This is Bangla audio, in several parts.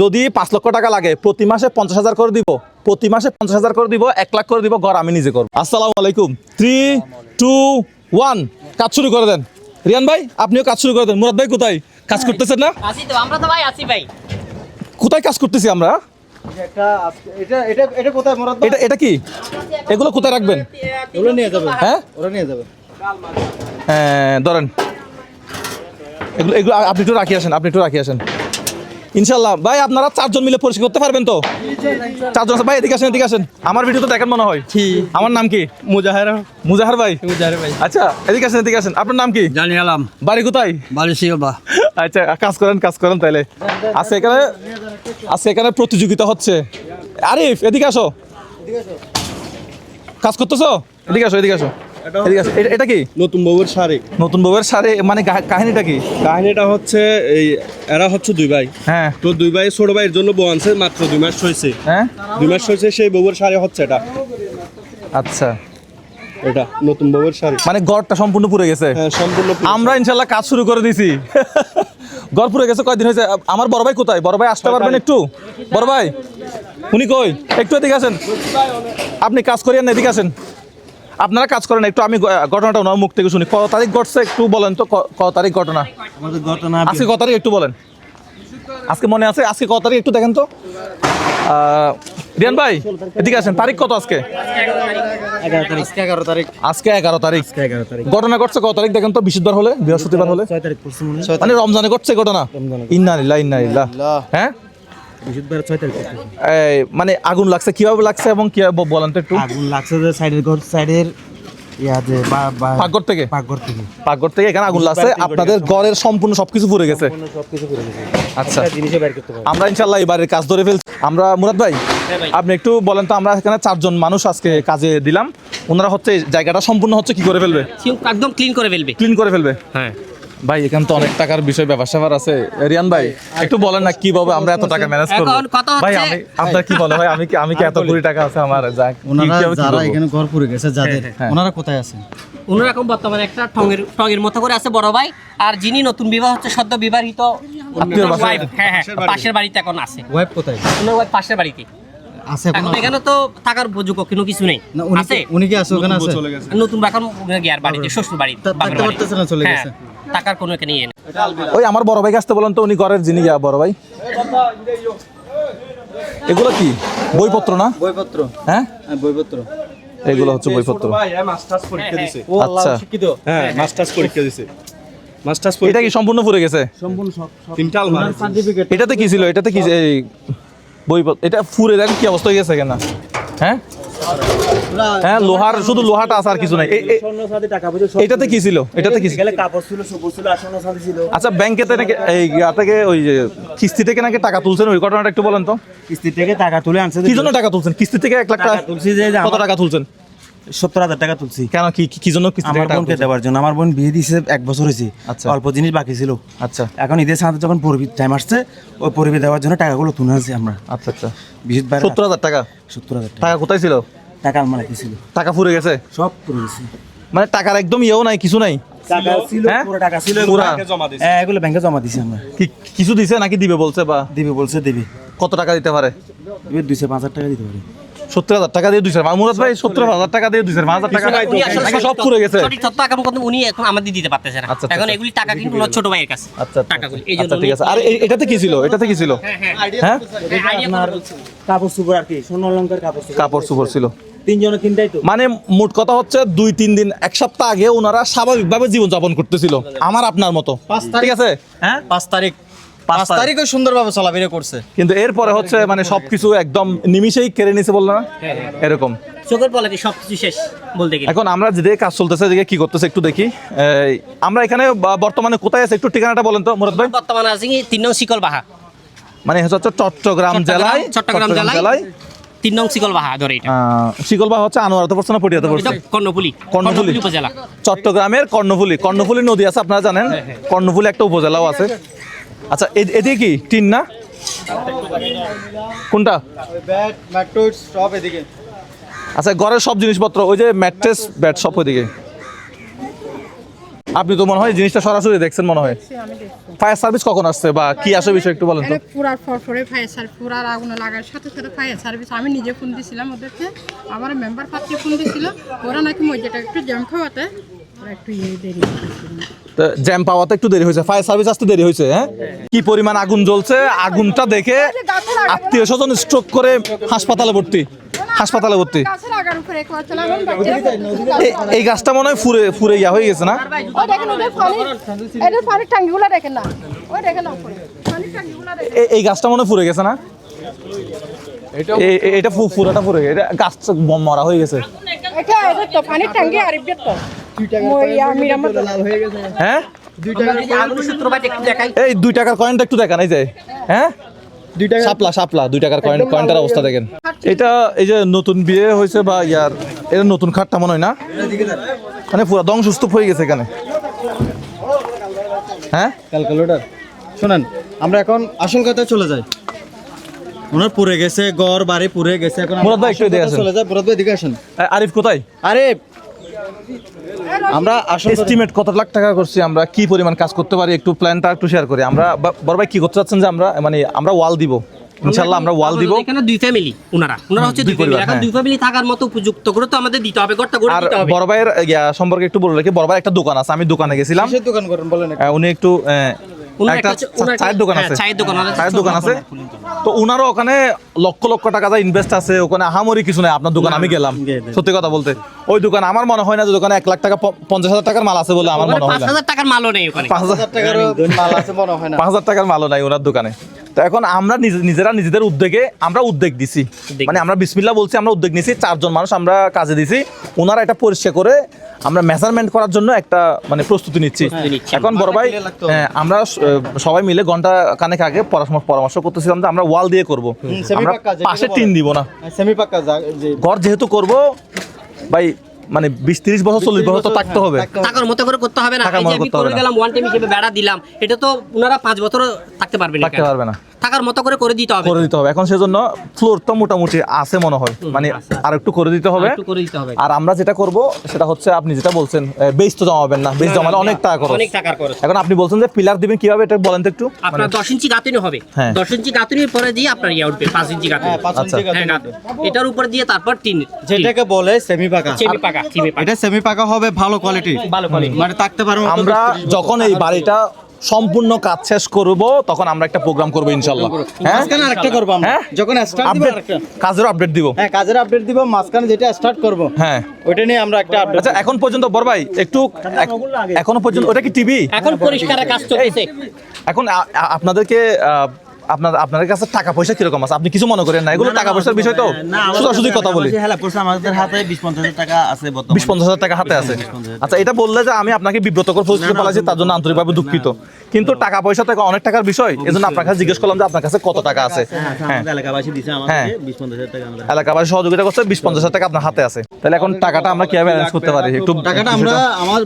যদি পাঁচ লক্ষ টাকা লাগে প্রতি মাসে পঞ্চাশ হাজার করে দিব। প্রতি মাসে পঞ্চাশ হাজার করে দিব এক লাখ করে দিব ঘর আমি নিজে করব। আসসালামু আলাইকুম। থ্রি টু ওয়ান কাজ শুরু করে দেন। রিয়ান ভাই আপনিও কাজ শুরু করে দেন। মুরাদ ভাই কোথায়? কাজ করতেছেন না? আমরা তো ভাই আসি ভাই। কোথায় কাজ করতেছি আমরা? এটা এটা এটা কোথায় মোরাদ ভাই? এটা এটা কি? এগুলো কোথায় রাখবেন? নিয়ে যাবে। হ্যাঁ? ওরা নিয়ে যাবে। হ্যাঁ, ধরেন। এগুলো এগুলো আপনি একটু রাখি আসেন আপনি একটু রাখি আসেন। ইনশাল্লাহ। ভাই আপনারা চারজন মিলে পরিষ্কার করতে পারবেন তো? চারজন ভাই এদিকে আসেন এদিকে আসেন। আমার ভিডিও তো দেখেন মনে হয়। আমার নাম কি? মুজাহের। মুজাহার ভাই? মুজাহের ভাই। আচ্ছা এদিকে আসেন এদিকে আসেন। আপনার নাম কি? জানি আলাম। বাড়ি কোথায়? বালিশিওবা আচ্ছা কাজ করেন কাজ করেন তাইলে। আজকে এখানে আজকে এখানে প্রতিযোগিতা হচ্ছে। আরিফ এদিকে আসো। কাজ করতেছো? এদিকে আসো এদিকে আসো। আসো এটা- এটা কি? নতুন বউয়ের শাড়ি। নতুন বউয়ের সারে মানে কাহিনীটা কি? কাহিনীটা হচ্ছে এই এরা হচ্ছে দুই ভাই। হ্যাঁ। তো দুই ভাই ছোট ভাইয়ের জন্য বউ আনছে মাত্র দুই মাস হয়েছে। হ্যাঁ? দুই মাস হয়েছে সেই বউয়ের শাড়ি হচ্ছে এটা। আচ্ছা। এটা নতুন বউয়ের শাড়ি। মানে গড়টা সম্পূর্ণ পুড়ে গেছে? হ্যাঁ সম্পূর্ণ আমরা ইনশাল্লাহ কাজ শুরু করে দিছি। গড় পুড়ে গেছে কয়দিন হয়েছে? আমার বড় ভাই কোথায়? বড় ভাই আসতে পারবেন একটু? বড় ভাই উনি কই? একটু এদিকে আসেন। আপনি কাজ করিয়েন এদিকে আসেন। আপনারা কাজ করেন একটু আমি ঘটনাটা ওনার মুখ থেকে শুনি। কত তারিখ ঘটছে একটু বলেন তো ক- কত তারিখ ঘটনা? আমাদের ঘটনা আজকে কত তারিখ একটু বলেন। আজকে মনে আছে? আজকে কত তারিখ একটু দেখেন তো। আহ, রিয়ান ভাই এদিকে আসেন। তারিখ কত আজকে? এগারো তারিখ। এগারো তারিখ। আজকে এগারো তারিখ। ঘটনা ঘটছে কত তারিখ দেখেন তো বৃহস্পতিবার হলে বৃহস্পতিবার হলে। মনে রমজানে ঘটছে ঘটনা? ইন্না ইন্না হ্যাঁ? মানে আগুন লাগছে কীভাবে লাগছে এবং কীভাবে বলেন তো একটু। আগুন লাগছে যে সাইডের ঘর সাইডের যে বা- বা- পাকঘর থেকে? পাকঘর থেকে। পাকঘর থেকে এখানে আগুন লাগছে আপনাদের ঘরের সম্পূর্ণ সবকিছু পুড়ে গেছে। সবকিছু করে গেছে। আচ্ছা। জিনিসে বের করতে পারবে। আমরা ইনশাল্লাহ কাজ ধরে ফেলছি। আমরা মুরাদ ভাই আপনি একটু বলেন তো আমরা এখানে চারজন মানুষ আজকে কাজে দিলাম। ওনারা হচ্ছে জায়গাটা সম্পূর্ণ হচ্ছে কি করে ফেলবে? একদম ক্লিন করে ফেলবে। ক্লিন করে ফেলবে? হ্যাঁ। ভাই এখানে তো অনেক টাকার বিষয় ব্যাপার স্যাপার আছে। রিয়ান ভাই একটু বলেন না কীভাবে আমরা এত টাকা ম্যানেজ করব? এখন কথা হচ্ছে- ভাই আমি আপনার কি বলে? ভাই আমি কি আমি কি এত কোটি টাকা আছে আমার? যা ওনারা যারা এখানে ঘর পুড়ে গেছে যাদের হ্যাঁ। ওনারা কোথায় আছেন? অন্যরকম বর্তমানে একটা ঠঙের ঠঙের মতো করে আছে বড় ভাই। আর যিনি নতুন বিবাহ হচ্ছে সদ্য বিবাহিত? হ্যাঁ হ্যাঁ পাশের বাড়িতে। এখন আছে। ওয়াইফ কোথায়? ওনার wife পাশের বাড়িতে। আছে এখন এখন এখানে তো থাকার উপযোগ্য কোনো কিছু নেই। আছে? উনি কি আছে? ওখানে আছে? নতুন গিয়ার বাড়িতে শ্বশুর বাড়িতে। থাকতে পারতেছে না, চলে গেছে। টাকার কোনো এখানে ইয়ে ওই আমার বড় ভাইকে আসতে বলেন তো উনি ঘরের যিনি ইয়া বড় ভাই। এগুলো কি? বইপত্র না? বইপত্র। হ্যাঁ? হ্যাঁ বইপত্র। এগুলো হচ্ছে বইপত্র। ভাই মাস্টার্স পরীক্ষা দিছে। ও আল্লাহ আচ্ছা। শিক্ষিত। হ্যাঁ মাস্টার্স পরীক্ষা দিছে। মাস্টার্স এটা কি সম্পূর্ণ পুড়ে গেছে? সম্পূর্ণ সব তিনটা আলমারি সার্টিফিকেট এটাতে কি ছিল? এটাতে কি এই বইপত্র এটা ফুরে দেখেন কি অবস্থা হয়ে গেছে কেন? হ্যাঁ? হ্যাঁ লোহার শুধু লোহাটা আছে আর কিছু নাই। এটাতে কি ছিল? এটাতে কি কাপড় ছিল সবুজ ছিল আর স্বর্ণ ছিল। আচ্ছা ব্যাংকে নাকি এই থেকে ওই যে কিস্তি থেকে নাকি টাকা তুলছেন? ওই ঘটনাটা একটু বলেন তো। কিস্তি থেকে টাকা তুলে আনছে কি জন্য টাকা তুলছেন? কিস্তি থেকে এক লাখ টাকা তুলছি যে কত টাকা তুলছেন? সত্তর হাজার টাকা তুলছি। কেন? কি কি- জন্য কিস্তি আমার বোনকে দেওয়ার জন্য। আমার বোন বিয়ে দিয়েছে এক বছর হয়েছে। আচ্ছা। অল্প জিনিস বাকি ছিল। আচ্ছা। এখন ঈদের সাথে যখন পরিবি টাইম আসছে ওই পরিবি দেওয়ার জন্য টাকাগুলো তুলে আনছি আমরা। আচ্ছা আচ্ছা। সত্তর হাজার টাকা? সত্তর হাজার টাকা টাকা। কোথায় ছিল? টাকা আলমারিতে ছিল। টাকা ফুরে গেছে? সব পুরো গেছে। মানে টাকার একদম ইয়েও নাই কিছু নাই? টাকা ছিল? পুরো টাকা ছিল ব্যাংকে জমা দিছে। হ্যাঁ এগুলো ব্যাংকে জমা দিছি আমরা। কি কিছু দিছে নাকি দিবে বলছে বা? দিবে বলছে দিবে। কত টাকা দিতে পারে? দিবে দুইশো পাঁচ হাজার টাকা দিতে পারে। সত্তর হাজার টাকা দিয়ে দুইশো মুরাদ ভাই সত্তর হাজার টাকা দিয়ে পাঁচ হাজার টাকা উনি আসলে নাকি সব পুরে গেছে। সঠিক তথ্য উনি এখন আমাদের দিতে পারতেছে না। আচ্ছা, আচ্ছা, এখন আচ্ছা। এগুলি টাকা কিন্তু ছোট ভাইয়ের কাছে আচ্ছা টাকাগুলি। এই জন্য ঠিক আছে। আর এটাতে কি ছিল? এটাতে কি ছিল? হ্যাঁ কাপড় সুপর আর কি সোনা অলঙ্কার কাপড়। কাপড় ছিল। তিনজনে তিনটাই তো। মানে মোট কথা হচ্ছে দুই তিন দিন এক সপ্তাহ আগে ওনারা স্বাভাবিকভাবে জীবন যাপন করতেছিল। আমার আপনার মতো। ঠিক আছে? হ্যাঁ? পাঁচ তারিখ পাঁচ তারিখও সুন্দরভাবে চলাফেরা করছে। কিন্তু এরপরে হচ্ছে মানে সবকিছু একদম নিমিশেই কেড়ে নিছে বলল না? এরকম। চোখের সবকিছু শেষ বলতে গেলে? এখন আমরা যেদিকে কাজ চলতেছে এদিকে কি করতেছে একটু দেখি। আমরা এখানে বর্তমানে কোথায় আছে একটু ঠিকানাটা বলেন তো মুরাদ ভাই। বর্তমানে আছে তিন নং শিকল বাহা মানে হচ্ছে চট্টগ্রাম জেলায় চট্টগ্রাম জেলায় তিন নং শিকল বাহা ধরে এটা। হচ্ছে আনোয়ারাতে পড়ছে না পটিয়াতে পড়ছে কর্ণফুলি। কর্ণফুলি। উপজেলা। চট্টগ্রামের কর্ণফুলি। কর্ণফুলি নদী আছে আপনারা জানেন। কর্ণফুলি একটা উপজেলাও আছে। আচ্ছা এদিকে কি? টিন না? কোনটা? ব্যাট ম্যাট্রোস সব এদিকে। আচ্ছা ঘরের সব জিনিসপত্র ওই যে ম্যাট্রেস ব্যাট সব ওইদিকে। আপনি তো মনে হয় জিনিসটা সরাসরি দেখছেন মনে হয়। ফায়ার সার্ভিস কখন আসছে বা কি আসে বিষয় একটু বলেন তো। পুরার ফরফরে ফায়ার সার্ভিস পুরার আগুন লাগার সাথে সাথে ফায়ার সার্ভিস আমি নিজে ফোন দিয়েছিলাম ওদেরকে। আমার মেম্বার পাত্রী ফোন দিয়েছিল ওরা নাকি মসজিদটা একটু জ্যাম খাওয়াতে একটু ইয়ে দেরি জ্যাম পাওয়াতে একটু দেরি হয়েছে ফায়ার সার্ভিস আসতে দেরি হয়েছে হ্যাঁ? কি পরিমাণ আগুন জ্বলছে, আগুনটা দেখে আত্মীয় স্বজন স্ট্রোক করে হাসপাতালে ভর্তি হাসপাতালে ভর্তি। এই গাছটা মনে হয় ফুরে ফুরে ইয়া হয়ে গেছে না? এই গাছটা মনে ফুরে গেছে না? এটা ফু- পুরাটা ফুরে গেছে গাছ মরা হয়ে গেছে। এটা পানির ট্যাঙ্কি আর হ্যাঁ এই দুই টাকার কয়েনটা একটু দেখান এই যে। হ্যাঁ? শাপলা শাপলা দুই টাকার কয়েন কয়েনটার অবস্থা দেখেন। এটা এই যে নতুন বিয়ে হয়েছে বা ইয়ার এটা নতুন খাটটা মনে হয় না? মানে পুরো ধ্বংসস্তূপ হয়ে গেছে এখানে। হ্যাঁ? ক্যালকুলেটর শুনেন আমরা এখন আসল কথায় চলে যাই। ওনার পুড়ে গেছে ঘর বাড়ি পুড়ে গেছে এখন মুরাদ ভাই, একটু এদিকে আসেন। চলে যাই। মুরাদ ভাই এদিকে আসেন। আরিফ কোথায়? আরে আমরা আসলে এস্টিমেট কত লাখ টাকা করছি আমরা কি পরিমাণ কাজ করতে পারি একটু প্ল্যানটা একটু শেয়ার করি। আমরা বড় ভাই কি করতে চাচ্ছেন যে আমরা মানে আমরা ওয়াল দিব? ইনশাল্লাহ আমরা ওয়াল দিব। এখানে দুই ফ্যামিলি ওনারা ওনারা হচ্ছে দুই ফ্যামিলি এখন হ্যাঁ। দুই ফ্যামিলি থাকার মতো উপযুক্ত করে তো আমাদের দিতে হবে ঘরটা গড়ে দিতে হবে। বড় ভাইয়ের সম্পর্কে একটু বলে রাখি বড় ভাই একটা দোকান আছে আমি দোকানে গেছিলাম। দোকান করেন বলেন উনি একটু চায়ের দোকান হ্যাঁ, আছে। চায়ের দোকান, ওনার চায়ের দোকান আছে। তো উনারও ওখানে লক্ষ লক্ষ টাকা যা ইনভেস্ট আছে ওখানে আহামরি কিছু নাই আপনার দোকান আমি গেলাম। সত্যি কথা বলতে ওই দোকান আমার মনে হয় না যে দোকানে এক লাখ টাকা পঞ্চাশ হাজার টাকার মাল আছে বলে আমার মনে হয় পাঁচ হাজার টাকার মালও নেই পাঁচ হাজার হাজার মাল আছে মনে হয় না। পাঁচ হাজার টাকার মালও নাই ওনার দোকানে। তো এখন আমরা নিজে- নিজেরা নিজেদের উদ্যোগে আমরা উদ্যোগ দিছি। মানে আমরা বিসমিল্লা বলছি আমরা উদ্যোগ নিছি চারজন মানুষ আমরা কাজে দিছি। ওনারা এটা পরিষ্কার করে আমরা মেজারমেন্ট করার জন্য একটা মানে প্রস্তুতি নিচ্ছি। এখন বড় ভাই। হ্যাঁ, আমরা সবাই মিলে ঘণ্টা কানেক আগে পরামর্শ পরামর্শ করতেছিলাম যে আমরা ওয়াল দিয়ে করব। আমরা পাশে টিন দিব না। সেমি পাক্কা যা- যে ঘর যেহেতু করব ভাই মানে বিশ তিরিশ বছর চল্লিশ বছর তো থাকতে হবে। টাকার মতো করে করতে হবে না। এই যে আমি করে গেলাম ওয়ান টাইম হিসেবে বেড়া দিলাম এটা তো ওনারা পাঁচ বছর থাকতে পারবে না থাকতে পারবে না। থাকার মতো করে করে দিতে হবে। করে দিতে হবে। এখন সেজন্য ফ্লোর তো মোটামুটি আছে মনে হয়। মানে আর একটু করে দিতে হবে। একটু করে দিতে হবে। আর আমরা যেটা করব সেটা হচ্ছে আপনি যেটা বলছেন বেস তো জমাবেন না। বেস জমালে অনেক টাকা খরচ। অনেক টাকার খরচ। এখন আপনি বলছেন যে পিলার দিবেন কীভাবে এটা বলেন তো একটু। আপনার দশ ইঞ্চি গাঁথনি হবে। হ্যাঁ। দশ ইঞ্চি গাঁথনির পরে দিয়ে আপনার ইয়ে উঠবে পাঁচ ইঞ্চি গাঁথনি। হ্যাঁ পাঁচ আচ্ছা। ইঞ্চি হ্যাঁ, গাঁথনি। এটার উপর দিয়ে তারপর টিন যেটাকে বলে সেমি পাকা চেমি পাকা চিমি পাকা। এটা সেমি পাকা হবে ভালো কোয়ালিটি ভালো quality। মানে থাকতে পারব আমরা যখন এই বাড়িটা সম্পূর্ণ কাজ শেষ করব তখন আমরা একটা প্রোগ্রাম করব। ইনশাল্লাহ হ্যাঁ? মাঝখানে আরেকটা করব আমরা। হ্যাঁ? যখন স্টার্ট দিব আরেকটা। কাজের আপডেট দিব। হ্যাঁ কাজের আপডেট দিব মাঝখানে যেটা স্টার্ট করব। হ্যাঁ। ওইটা নিয়ে আমরা একটা আপডেট আচ্ছা এখন পর্যন্ত বড় ভাই একটু এখনও পর্যন্ত ওটা কি টিভি এখন পরিষ্কারের কাজ চলছে এখন আপনাদেরকে আহ, আপনার কাছে টাকা পয়সা কীরকম আছে? আপনি কিছু মনে করেন না? এগুলো টাকা পয়সার বিষয় তো। সোজাসুজি কথা বলি। হ্যাঁ পড়ছে আমাদের হাতে বিশ পঞ্চাশ হাজার টাকা আছে বর্তমানে। বিশ পঞ্চাশ হাজার টাকা হাতে আছে। আচ্ছা এটা বললে যে আমি আপনাকে বিব্রতকর পরিস্থিতি বলাছি তার জন্য আন্তরিকভাবে দুঃখিত। কিন্তু টাকা পয়সা তো অনেক টাকার বিষয়। এই জন্য আপনার কাছে জিজ্ঞেস করলাম যে আপনার কাছে কত টাকা আছে। হ্যাঁ এলাকাবাসী হ্যাঁ। টাকা আমাদের এলাকাবাসী সহযোগিতা করছে বিশ পঞ্চাশ হাজার টাকা আপনার হাতে আছে। তাহলে এখন টাকাটা আমরা কীভাবে অ্যারেঞ্জ করতে পারি? একটু টাকাটা আমরা আমার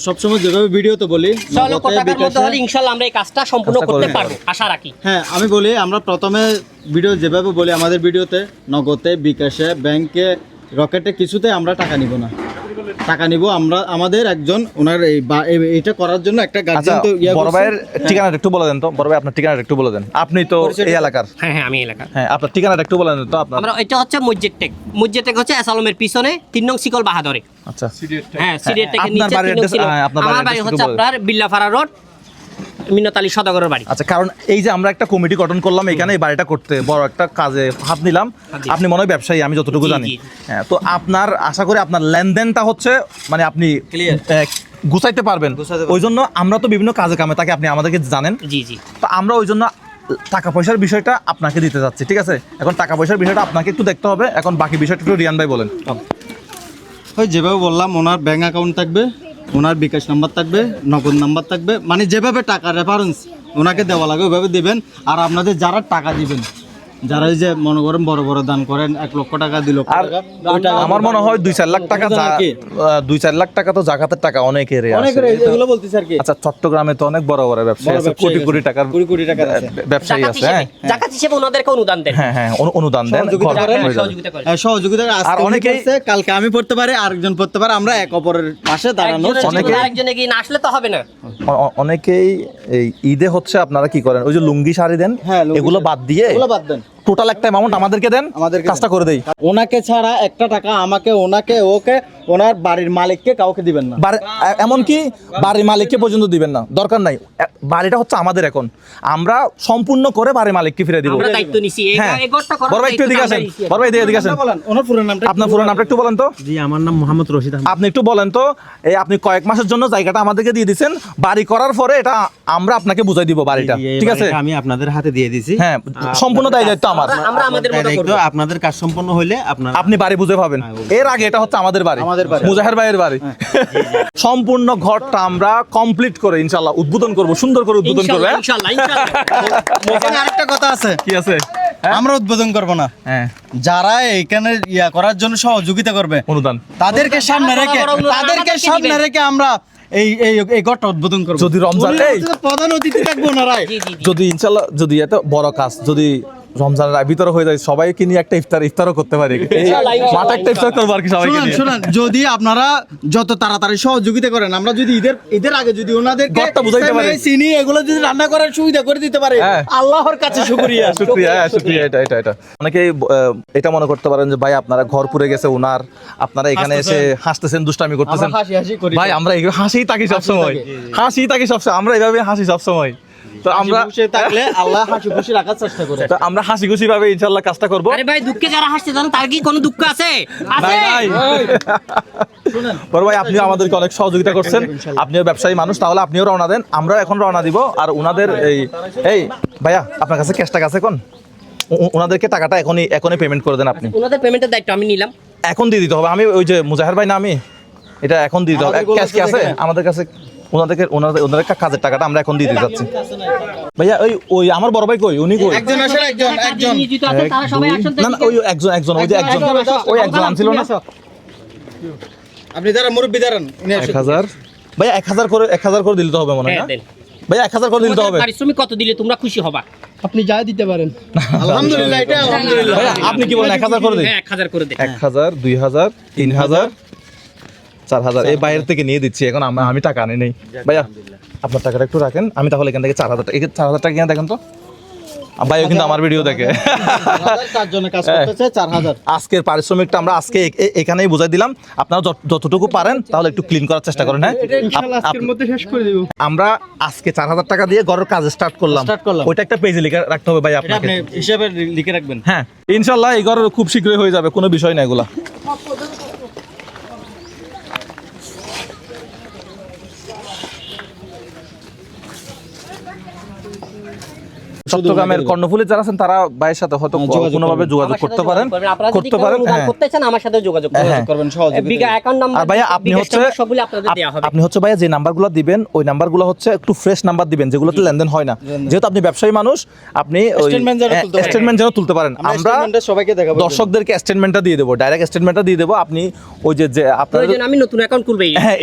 সবসময় যেভাবে ভিডিওতে বলি মধ্যে বিকাশে- হলে ইনশাল্লাহ আমরা এই কাজটা সম্পূর্ণ করতে পারব। আশা রাখি। হ্যাঁ আমি বলি আমরা প্রথমে ভিডিও যেভাবে বলি আমাদের ভিডিওতে নগদে বিকাশে ব্যাংকে রকেটে কিছুতে আমরা টাকা নিব না। টাকা নিব আমরা আমাদের একজন ওনার এই এইটা করার জন্য একটা আচ্ছা গার্জিয়ান তো ইয়া বড় ভাইয়ের ঠিকানাটা একটু বলে দেন তো। বড় ভাই আপনার ঠিকানাটা একটু বলে দেন। আপনি তো এই এলাকার। হ্যাঁ হ্যাঁ আমি এলাকা হ্যাঁ আপনার ঠিকানাটা একটু বলে দেন তো আপনার। আমরা এটা হচ্ছে মসজিদ টেক। মসজিদ টেক হচ্ছে এসালমের পিছনে তিন নং শিকল বাহাদরে। আচ্ছা। হ্যাঁ সিরিয়ার টেকের নিচে বাড়ির তিন নং address- শিকল- হ্যাঁ, আপনার বাড়ি হচ্ছে আপনার বিল্লাফাড়া রোড। মিনত আলী সদাগরের বাড়ি। আচ্ছা কারণ এই যে আমরা একটা কমিটি গঠন করলাম এখানে এই বাড়িটা করতে বড় একটা কাজে হাত নিলাম। আপনি মনে হয় ব্যবসায়ী আমি যতটুকু জানি। হ্যাঁ তো আপনার আশা করি আপনার লেনদেনটা হচ্ছে মানে আপনি গুছাইতে পারবেন। গুছাইতে পারবেন। ওই জন্য আমরা তো বিভিন্ন কাজে কামে তাকে আপনি আমাদেরকে জানেন। জি জি। তো আমরা ওই জন্য টাকা পয়সার বিষয়টা আপনাকে দিতে যাচ্ছি ঠিক আছে? এখন টাকা পয়সার বিষয়টা আপনাকে একটু দেখতে হবে এখন বাকি বিষয়টা একটু রিয়ান ভাই বলেন। ওই যেভাবে বললাম ওনার ব্যাংক অ্যাকাউন্ট থাকবে ওনার বিকাশ নাম্বার থাকবে, নগদ নাম্বার থাকবে মানে যেভাবে টাকা রেফারেন্স ওনাকে দেওয়া লাগে ওইভাবে দেবেন। আর আপনাদের যারা টাকা দিবেন যারা এই যে মনে করেন বড় বড় দান করেন এক লক্ষ টাকা দুই লক্ষ টাকা আমার মনে হয় দুই চার লাখ টাকা দুই চার লাখ টাকা তো জাকাতের টাকা অনেকের অনেক এগুলো বলতেছে আর কি। আচ্ছা চট্টগ্রামে তো অনেক বড় বড় ব্যবসায়ী আছে কোটি কোটি টাকার কোটি কোটি টাকার ব্যবসায়ী আছে হ্যাঁ। জাকাত হিসেবে ওনাদেরকে অনুদান দেন। হ্যাঁ হ্যাঁ অনুদান দেন সহযোগিতা হয়ে আর করছে, কালকে আমি পড়তে পারি আরেকজন পড়তে পারে আমরা এক অপরের পাশে দাঁড়ানো আরেকজনে এগিয়ে না আসলে তো হবে না। অনেকেই এই ঈদে হচ্ছে আপনারা কি করেন? ওই যে লুঙ্গি শাড়ি দেন হ্যাঁ, এগুলো বাদ দিয়ে এগুলো বাদ দেন। টোটাল একটা অ্যামাউন্ট আমাদেরকে দেন আমাদেরকে কাজটা করে দেই। ওনাকে ছাড়া একটা টাকা আমাকে ওনাকে ওকে ওনার বাড়ির মালিককে কাউকে দিবেন না। এমনকি বাড়ির মালিককে পর্যন্ত দিবেন না। দরকার নাই। বাড়িটা হচ্ছে আমাদের এখন। আমরা সম্পূর্ণ করে বাড়ির মালিককে ফিরে দিব। আমরা দায়িত্ব নিছি। এই হ্যাঁ। বড় ভাই একটু এদিকে আসেন। বড় ভাই এদিকে এদিকে আসেন। বলেন ওনার পুরো নামটা আপনার পুরো নামটা একটু বলেন তো। জি আমার নাম মোহাম্মদ রশিদ আহমেদ। আপনি একটু বলেন তো। এই আপনি কয়েক মাসের জন্য জায়গাটা আমাদেরকে দিয়ে দিচ্ছেন বাড়ি করার পরে এটা আমরা আপনাকে বুঝাই দিব বাড়িটা। ঠিক আছে? আমি আপনাদের হাতে দিয়ে দিছি। হ্যাঁ সম্পূর্ণ দায় দায়িত্ব আমার আমরা- আমরা আমাদের মতো করব। আপনাদের কাজ সম্পন্ন হইলে আপনার আপনি বাড়ি বুঝে পাবেন। এর আগে এটা হচ্ছে আমাদের বাড়ি। মুজাহের ভাইয়ের বাড়ি। সম্পূর্ণ ঘরটা আমরা কমপ্লিট করে ইনশাল্লাহ উদ্বোধন করব সুন্দর করে উদ্বোধন করব ইনশাআল্লাহ হ্যাঁ? ইনশাআল্লাহ ইনশাআল্লাহ আরেকটা কথা আছে। কি আছে? আমরা উদ্বোধন করব না। হ্যাঁ। যারা এখানে ইয়া করার জন্য সহযোগিতা করবে অনুদান। তাদেরকে সামনে রেখে তাদেরকে সামনে রেখে আমরা এই এই এই ঘরটা উদ্বোধন করব। যদি রমজান-! প্রধান অতিথি থাকব জি যদি ইনশাল্লাহ যদি এত বড় কাজ যদি রমজানের ভিতরে হয়ে যায় সবাইকে নিয়ে একটা ইফতার ইফতারও করতে পারি। মাঠে একটা ইফতার করব আর কি শুনুন যদি আপনারা যত তাড়াতাড়ি সহযোগিতা করেন আমরা যদি ঈদের ঈদের আগে যদি ওনাদেরকে ঘরটা বুঝাইতে পারি। চিনি এগুলো যদি রান্না করার সুবিধা করে দিতে পারে হ্যাঁ। আল্লাহর কাছে শুকরিয়া। শুক্রিয়া হ্যাঁ শুক্রিয়া এটা এটা এটা। অনেকেই আহ, এটা মনে করতে পারেন যে ভাই আপনারা ঘর পুড়ে গেছে উনার আপনারা এখানে এসে হাসতেছেন। দুষ্টামি করতেছেন। হাসি হাসি ভাই আমরা হাসিই থাকি সবসময়। হাসিই থাকি সবসময়। আমরা এভাবে হাসি সবসময়। তো আমরা থাকলে আল্লাহ হাসি খুশি রাখার চেষ্টা করে। তো আমরা হাসি খুশি ভাবে ইনশাল্লাহ কাজটা করব। আরে ভাই দুঃখে যারা হাসছে জানেন তার কি কোনো দুঃখ আছে? আছে? বড় ভাই আপনিও আমাদেরকে অনেক সহযোগিতা করছেন। আপনিও ব্যবসায়ী মানুষ তাহলে আপনিও রওনা দেন। আমরা এখন রওনা দিব। আর উনাদের এই এই ভাইয়া আপনার কাছে ক্যাশ টাকা আছে উ- উনাদেরকে টাকাটা এখনই এখনই পেমেন্ট করে দেন আপনি। ওনাদের পেমেন্টের দায়িত্ব আমি নিলাম। এখন দিয়ে দিতে হবে। আমি ওই যে মুজাহের ভাই না আমি? এটা এখন দিয়ে দিতে হবে। ক্যাশ কি আছে আমাদের কাছে ওনাদেরকে ওনাদের ওনাদের কাজের টাকাটা আমরা এখন দিয়ে দিতে যাচ্ছি। ভাইয়া ওই ওই আমার বড় ভাই কই? উনি কই? একজন আসেন একজন একজন। তো না না ওই একজন একজন ওই যে একজন ওই একজন আনছিল না? আপনি যারা মুরব্বী দাঁড়ান উনি এক আসেন। হাজার? ভাইয়া এক হাজার করে এক হাজার করে দিতে হবে মনে হয় হ্যাঁ, না ভাইয়া এক হাজার করে দিতে হবে। পারিশ্রমিক কত দিলে তোমরা খুশি হবা? আপনি যা দিতে পারেন। আলহামদুলিল্লাহ এটা আলহামদুলিল্লাহ। ভাইয়া আপনি কি বলেন এক হাজার করে দিন? হ্যাঁ এক হাজার করে দেন। এক হাজার দুই হাজার তিন হাজার চার হাজার এই বাইরে থেকে নিয়ে দিচ্ছি এখন আমি আমি টাকা আনি নেই। ভাইয়া আপনার টাকাটা একটু রাখেন আমি তাহলে এখান থেকে চার হাজার টাকা চার হাজার টাকা কিনে দেখেন তো। ভাইও কিন্তু আমার ভিডিও দেখে। আজকের পারিশ্রমিকটা আমরা আজকে এখানেই বুঝাই দিলাম। আপনারা যতটুকু পারেন তাহলে একটু ক্লিন করার চেষ্টা করেন হ্যাঁ? আপ- আপ- মধ্যে শেষ করে দিব। আমরা আজকে চার হাজার টাকা দিয়ে ঘরের কাজ স্টার্ট করলাম। ওইটা একটা পেজে লিখে রাখতে হবে ভাই আপনাকে। হিসাবে লিখে রাখবেন। হ্যাঁ ইনশাল্লাহ এই ঘর খুব শীঘ্রই হয়ে যাবে কোনো বিষয় না এগুলা। চট্টগ্রামের কর্ণফুলি যারা আছেন তারা ভাইয়ের সাথে হয়তো কোনোভাবে যোগাযোগ করতে পারেন করতে পারেন হ্যাঁ। করতে চান আমার সাথে যোগাযোগ করবেন হ্যাঁ। সহযোগিতা বিঘা অ্যাকাউন্ট নাম্বার আর ভাইয়া আপনি হচ্ছে সবগুলো আপনাদের দেওয়া হবে। আপনি হচ্ছে ভাইয়া যে নাম্বারগুলো দিবেন ওই নাম্বারগুলো হচ্ছে একটু ফ্রেশ নাম্বার দিবেন যেগুলোতে লেনদেন হয় না। যেহেতু আপনি ব্যবসায়ী মানুষ আপনি ওই। স্টেটমেন্ট যেন তুলতে পারেন। আমরা সবাইকে দেখাবো দর্শকদেরকে স্টেটমেন্টটা দিয়ে দেবো ডাইরেক্ট স্টেটমেন্টটা দিয়ে দেবো। আপনি ওই যে যে আপনার আমি নতুন অ্যাকাউন্ট খুলবে হ্যাঁ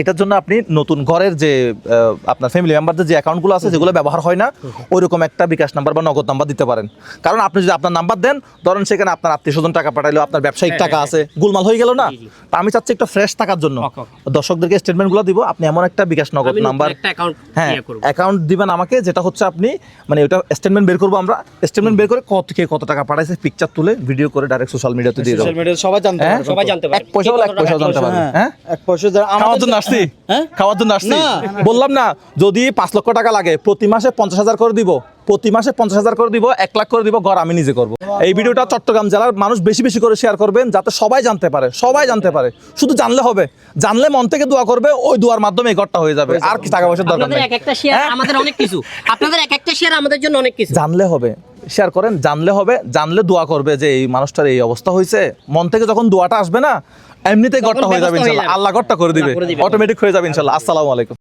এটার জন্য আপনি নতুন ঘরের যে আহ, আপনার ফ্যামিলি মেম্বারদের যে অ্যাকাউন্টগুলো আছে যেগুলো ব্যবহার হয় না ওইরকম একটা বিকাশ নাম্বার বা নগদ নাম্বার দিতে পারেন। কারণ আপনি যদি আপনার নাম্বার দেন ধরেন সেখানে আপনার আত্মীয় স্বজন টাকা পাঠাইলো আপনার ব্যবসায়িক টাকা আছে গোলমাল হয়ে গেল না? তা আমি চাচ্ছি একটা ফ্রেশ টাকার জন্য। দর্শকদেরকে স্টেটমেন্টগুলো দিব আপনি এমন একটা বিকাশ নগদ নাম্বার হ্যাঁ অ্যাকাউন্ট দিবেন আমাকে যেটা হচ্ছে আপনি মানে ওটা স্টেটমেন্ট বের করব আমরা। স্টেটমেন্ট বের করে কত কে কত টাকা পাঠাইছে পিকচার তুলে ভিডিও করে ডাইরেক্ট সোশ্যাল মিডিয়াতে দিয়ে দেবো সবাই জানতে হ্যাঁ? পারবে সবাই জানতে পারে এক পয়সা এক পয়সা জানতে পারবে হ্যাঁ? হ্যাঁ এক পয়সা যারা খাওয়ার জন্য আসছি? হ্যাঁ? খাওয়ার জন্য আসছি। বললাম না যদি পাঁচ লক্ষ টাকা লাগে প্রতি মাসে পঞ্চাশ হাজার করে দিব। প্রতি মাসে পঞ্চাশ হাজার করে দিব এক লাখ করে দিব ঘর আমি নিজে করব। এই ভিডিওটা চট্টগ্রাম জেলার মানুষ বেশি বেশি করে শেয়ার করবেন যাতে সবাই জানতে পারে সবাই জানতে পারে। শুধু জানলে হবে জানলে মন থেকে দোয়া করবে ওই দোয়ার মাধ্যমে এই ঘরটা হয়ে যাবে আর কি টাকা পয়সার দরকার আপনাদের নেই। এক একটা শেয়ার হ্যাঁ? আমাদের অনেক কিছু। আপনাদের এক একটা শেয়ার আমাদের জন্য অনেক কিছু। জানলে হবে শেয়ার করেন জানলে হবে জানলে দোয়া করবে যে এই মানুষটার এই অবস্থা হয়েছে। মন থেকে যখন দোয়াটা আসবে না এমনিতেই ঘরটা হয়ে যাবে ইনশাল্লাহ। আল্লাহ ঘরটা করে দিবে। করে দিবে। অটোমেটিক হয়ে যাবে ইনশাল্লাহ। আসসালামু আলাইকুম।